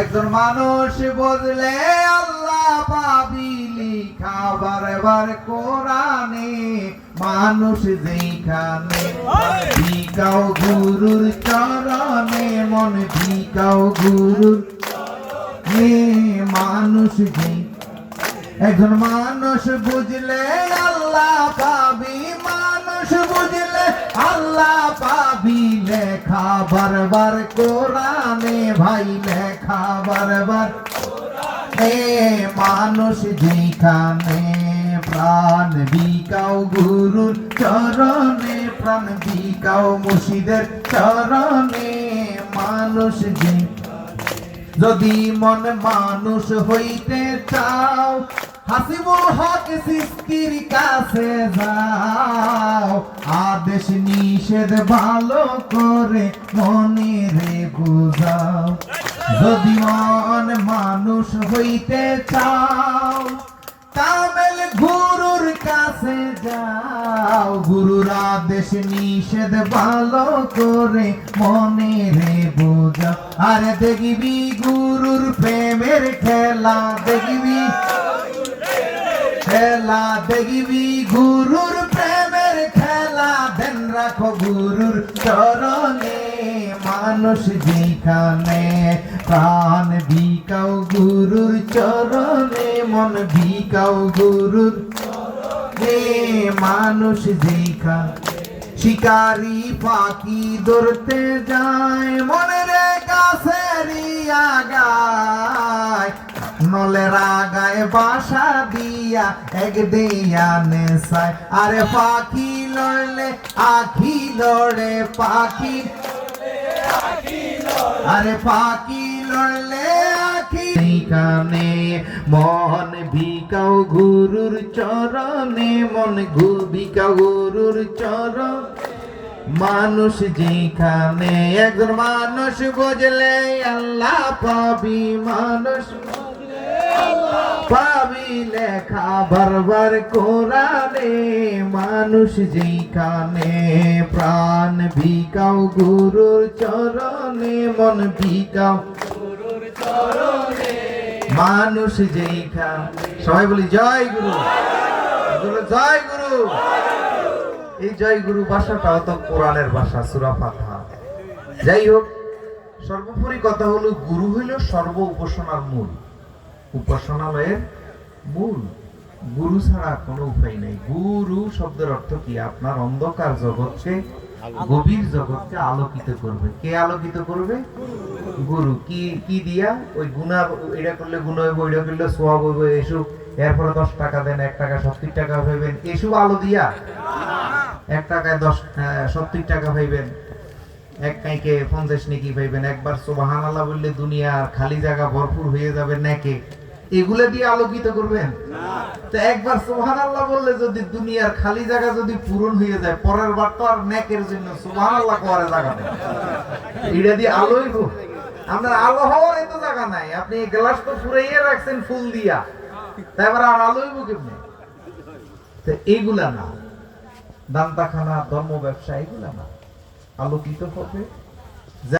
একজন মানুষ বুঝলে আল্লাহ পাবিলি খাবার বার কোরআনে। মানুষ যেখানে ভিকাও গুরুর চরণে মন ভিকাও গুরুর হে মানুষ যেই একজন মানুষ বুঝলে আল্লাহ পাবি। মানুষ বুঝলে আল্লাহ পাবি। লেখা বারবার কোরআনে ভাই লেখা বারবার এ মানুষ যেখানে প্রাণ বিকাও গুরুর চরণে, প্রাণ বিকাও মুর্শিদের চরণে মানুষ যে যদি মন মানুষ হইতে চাও হাসিবুল হক সৃষ্টির কাছে যাও। আদেশ নিষেধ ভালো করে মনে রে বুঝাও। যদি মন মানুষ হইতে চাও, তামেল গুরুর কাছে যাও। গুরুর আদেশ নিষেধ ভালো করে মনে রে বোঝা আরে দেখবি গুরুর প্রেমের খেলা, দেখবি খেলা দেখবি গুরুর প্রেমের খেলা। দেন রাখো গুরুর চরণে, মানুষ যেখানে প্রাণ ভিকাও গুরুর চরণে, মন ভিকাও গুরুর হে মানুষ যেখানে। শিকারি পাখি ধরতে যায়, মনের কাছেরই আগায়। নলের আগায় বাসা দিয়া এক দিয়া নেশায়। আরে পাখি লড়লে আখি লড়ে পাখি। আরে পাখি লড়লে সেইখানে মন ভিকাও গুরুর চরণে, মন গু ভিকাও গুরুর চরণ। মানুষ যেখানে একজন মানুষ বুঝলে আল্লাহ পাবি মানুষ। পাবি লেখা বারবার কোরআনে, মানুষ যেখানে প্রাণ ভিকাও গুরুর চরণে, মন ভিকাও মানুষ যেখানে সবাই বলি জয় গুরু। জয় গুরু। এই জয় গুরু ভাষাটাও তো কোরআনের ভাষা, সুরা ফাতহা। যাই হোক, সর্বোপরি কথা হলো, গুরু হইল সর্ব উপাসনার মূল। উপাসনালয়ের মূল গুরু ছাড়া কোনো উপায় নাই। গুরু শব্দের অর্থ কি? আপনার অন্ধকার জগৎকে গভীর জগৎকে আলোকিত করবে। কে আলোকিত করবে? গুরু। কি কি দিয়া? ওই গুণা এটা করলে গুণ হইব ওইটা করলে সোয়াব হইব এসব। এরপরে দশ টাকা দেন এক টাকা সত্তর টাকা হইবেন এসব আলো দিয়া এক টাকায় দশ সত্তর টাকা পাইবেন এক কাইকে পঞ্চাশ নাকি পাইবেন একবার সোবাহান আল্লাহ বললে দুনিয়ার খালি জায়গা ভরপুর হয়ে যাবে নাকি। এগুলা দিয়ে আলোকিত করবেন? তো একবার সোহান আল্লাহ বললে যদি দুনিয়ার খালি জায়গা যদি পূরণ হয়ে যায় পরের বার তো আর নেকের জন্য সোহান আল্লাহ করে জায়গা নেই। এটা দিয়ে আলোই আপনার আলো হওয়ার এত জায়গা নাই। আপনি গ্লাস তো ফুরাইয়ে রাখছেন ফুল দিয়া। তারপর আর আলো হইব কেমনে? তো এইগুলা না। দান্তাখানা ধর্ম ব্যবসা এগুলা না। আলোকিত হবে।